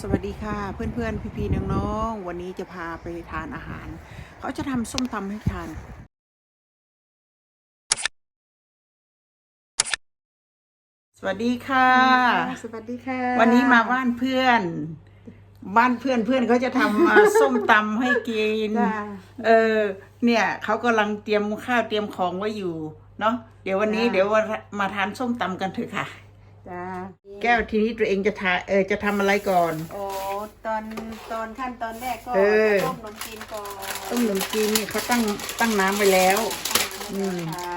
สวัสดีค่ะเพื่อนๆ พี่ๆ น้องๆ วันนี้จะพาไปทานอาหาร เขาจะทำส้มตำให้ทาน สวัสดีค่ะ สวัสดีค่ะ วันนี้มาบ้านเพื่อน บ้านเพื่อนเพื่อนเขาจะทำมาส้มตำให้กินจ้าเออ เนี่ยเขากำลังเตรียมข้าวเตรียมของไว้อยู่ เนาะเดี๋ยววันนี้เดี๋ยวมาทานส้มตำกันเถอะค่ะ จ้าแก้วทีนี้ตัวเองจะทาเออจะทำอะไรก่อน โอ้ตอนตอนขั้นตอนแรกก็เออจะต้มขนมจีนก่อนต้มขนมจีนนี่เขาตั้งตั้งน้ำไว้แล้ว อืม ค่ะ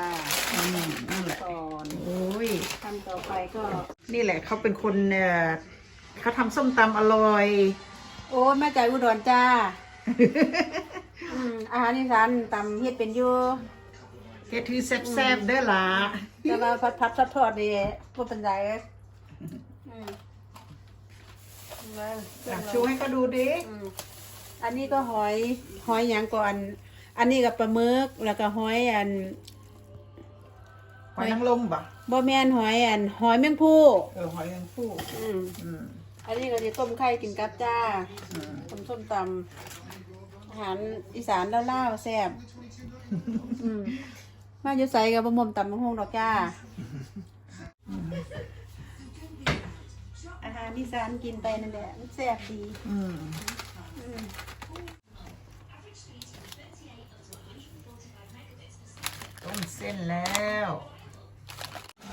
อืมนั่นแหละก่อนโอ้ย ขั้นต่อไปก็ นี่แหละเขาเป็นคนเออเขาทำส้มตำอร่อย โอ้แม่ใจอุดรจ้าอืมอาหารอีสานตำเฮ็ดเป็นอยู่ แกถือแซ่บๆเด้อล่ะแต่ว่าพัดพัดทอดทอดนี่บ่เป็นไรอืมเลยอะชูให้เขาดูดิอืมอันนี้ก็หอยหอยหยังก่อน อันนี้กับปลาหมึกแล้วก็หอยอันหอยนางรมปะบ่แม่นหอยอันหอยแมงผู้เออหอยนางผู้อืมอืมอันนี้ก็จะต้มไข่กินกับจ้าอืมต้มส้มตำอาหารอีสานล่าวๆแซ่บอื มมาอยู่ไสกับบะมมตำมะฮงดอกจ้า อาหารอีสานกินไปนั่นแหละมันแซ่บดี อืมอืมต้มเส้นแล้ว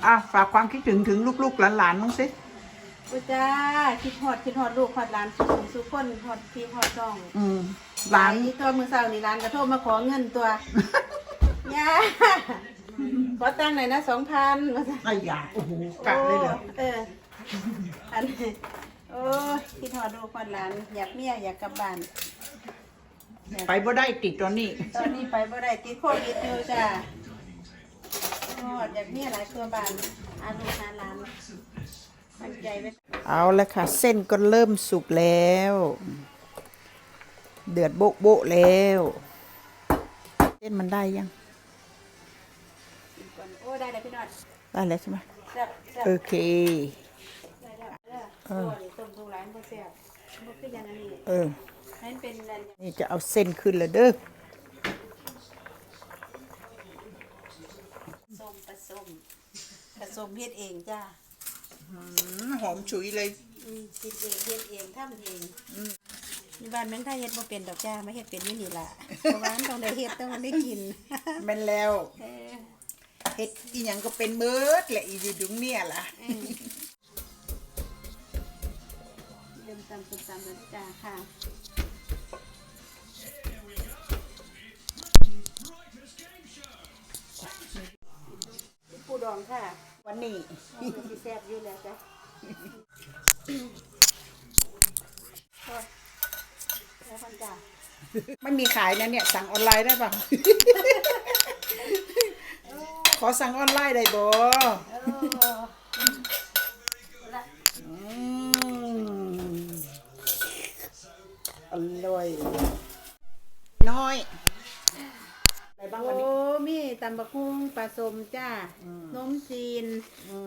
อะ ฝากความคิดถึงถึงลูกๆหลานๆน้องสิ โอ้จ้าคิดฮอดคิดฮอดลูกฮอดหลานสุขสุขคนฮอดพี่ฮอดน้องอืมหลานไปตัวมือเสาร์นี่ร้านก็โทรมาขอเงินตัว ย่าขอตังค์หน่อยนะสองพันไอ้ยาโอ้โหกัดเลยเหรอเอออันนี้โอ้ยคิดฮอดลูกฮอดหลาน อยากเมียอยากกลับบ้าน ไปบ่ได้ติดตอนนี้ ตอนนี้ไปบ่ได้ติดโควิดอยู่จ้าฮอดอยากเมียหลายตัวบ้านอาลูกหาหลานตั้งใจไว้เอาละค่ะ เส้นก็เริ่มสุกแล้ว เดือดโบะโบะแล้ว เส้นมันได้ยังกินก่อน โอ้ได้แล้วพี่นอดได้แล้วใช่ไหมแซ่บแซ่บโอเค ได้แล้วเด้อโอ้ยต้มทุกร้านบ่แซ่บบ่คืออย่างนั้นนี่เออนั่นเป็นอันนี่จะเอาเส้นขึ้นแล้วเด้อส้มผสมผสมเฮ็ดเองจ้าหอมฉุยเลย อืมคิดเองเฮ็ดเองทำเองนี่บ้านแม่งถ้าเฮ็ดบ่เป็นดอกจ้าไม่เฮ็ดเป็นอยู่นี่ล่ะเพราะว่ามันต้องได้เฮ็ดต้องได้กิน แม่นแล้ว เออ เฮ็ดอีหยังก็เป็นเบิดแหละอีอยู่ดุงเนี่ยล่ะอืมเริ่มตำส้มตำแล้วจ้าค่ะปูดองค่ะ วันนี้โอ้ยสิแซ่บอยู่แล้วจ้ะโอ้ยแล้วคนจ้าไม่มีขายนะเนี่ย สั่งออนไลน์ได้ป่ะ ขอสั่งออนไลน์ได้บ่เออละอืมอร่อย น้อยอะไรบ้างวันโอ้ นี้ มีตำบักหุ่งปลาสมจ้านมจีน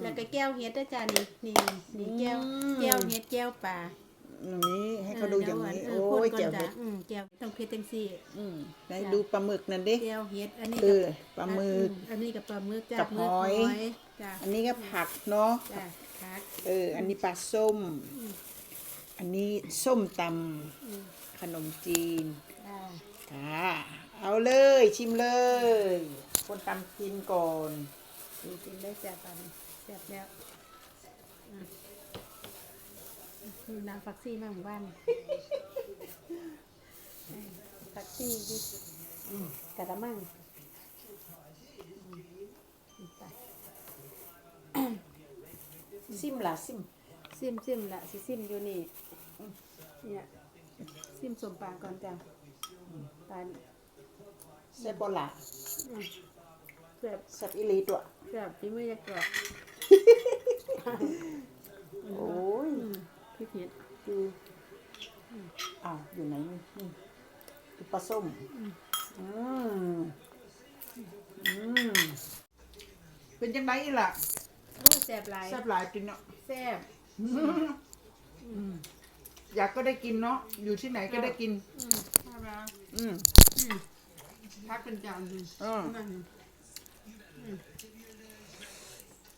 แล้วก็แก้วเฮ็ดด้วยจ้านี่นี่นี่แก้วแก้วเฮ็ดแก้วปลา อย่างนี้ให้เขาดูอย่างนี้เโอ้ยพูดเจ๋วก่เห็อนดจ้ะอืมแก้วต้องเฮ็ดจังซี่อืมไหนดูปลาหมึกนั่นดิแก้วเฮ็ดอันนี้เอก็อปลาหมึกอันนี้กับปลาหมึกจ้ากับหมึกหอยจ้าอันนี้ก็ผักเนาะจ้าคักเออ อันนี้ปลาส้ม อันนี้ส้มตำขนมจีนจ้าค่ะเอาเลยชิมเลย คนตำกินก่อนดีกินได้จ้าปลานี่แซ่บแล้วอื มมีน้ำฟักซี่มาหมู่บ้านอืมฟักซี่ดิอืมกระมังอืมไปซิมล่ะซิมซิมซิมละสิซิมอยู่นี่เนี่ยซิมสมปลาก่อนจ้ะปลาเซบอล่ะอืมแบบแซบอิลีตัวแบบที่ไม่จะกรอบโอ้ย อืมพี่เผ็ด ดู อ้าวอยู่ไหนนี่นี่ดูปลาส้ม อืมอืมเป็นจังไงล่ะโอ้แซ่บหลายแซ่บหลายจริงเนาะแซ่บอยากก็ได้กินเนาะอยู่ที่ไหนก็ได้กินมาแล้วอืมพักเป็นจานหนึ่งอืมนั่น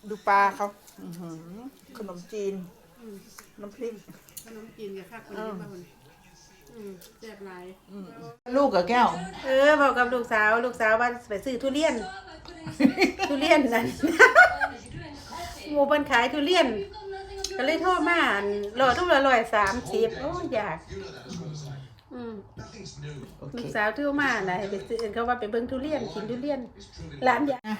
ดูปลาเขาอื้อหือขนมจีน น้ำพริก ขนมจีนกับข้าวคนนี้บ้าง คนอืมแซ่บหลายลูกกับแก้ว เออบอกกับลูกสาว ลูกสาวว่าไปซื้อทุเรียน ทุเรียนนั่น หมูเปิ้นขายทุเรียน ก็เลยโทรมาอันรอทุกละร้อยสามสิบโอ้ยอยาก อืม โอเคลูกสาวโทรมาน่ะให้ไปซื้อเขาว่าไปเบิ่งทุเรียนกินทุเรียนร้านอยากอะ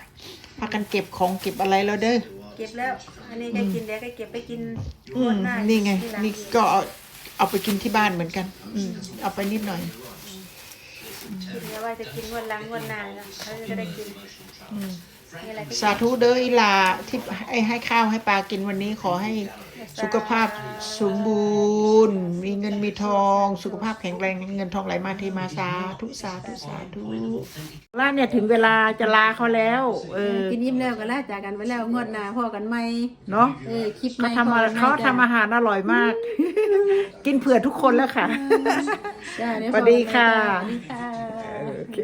พากันเก็บของเก็บอะไรแล้วเด้อ เก็บแล้ว อันนี้ก็กินแล้วก็เก็บไปกินอืมงวดหานี่ไง ที่ร้านี่ก็เอา เอาไปกินที่บ้านเหมือนกัน อืมเอาไปนิดหน่อย กินแล้วว่าจะกินงวันหลังงวันหน้าแล้วเขาจะได้กินอืมนี่อะไรที่สาธุเด้ออีหลาที่ให้ให้ข้าวให้ปลากินวันนี้ขอให้ สุขภาพสมบูรณ์ มีเงินมีทอง สุขภาพแข็งแรงเงินทองไหลมาเทมาสาธุสาธุสาธุล่าเนี่ยถึงเวลาจะลาเขาแล้ว เออกินยิ้มแล้วก็ลาจากกันไปแล้วงวดหน้าพ่อกันใหม่เนาะเออคลิปใหเขาม่ทำอาเขาทำอาหารอร่อยมาก กินเผื่อทุกคนแล้วค่ะจ้าเดี๋ยสวัสดีค่ะสวัสดีค่ะโอเค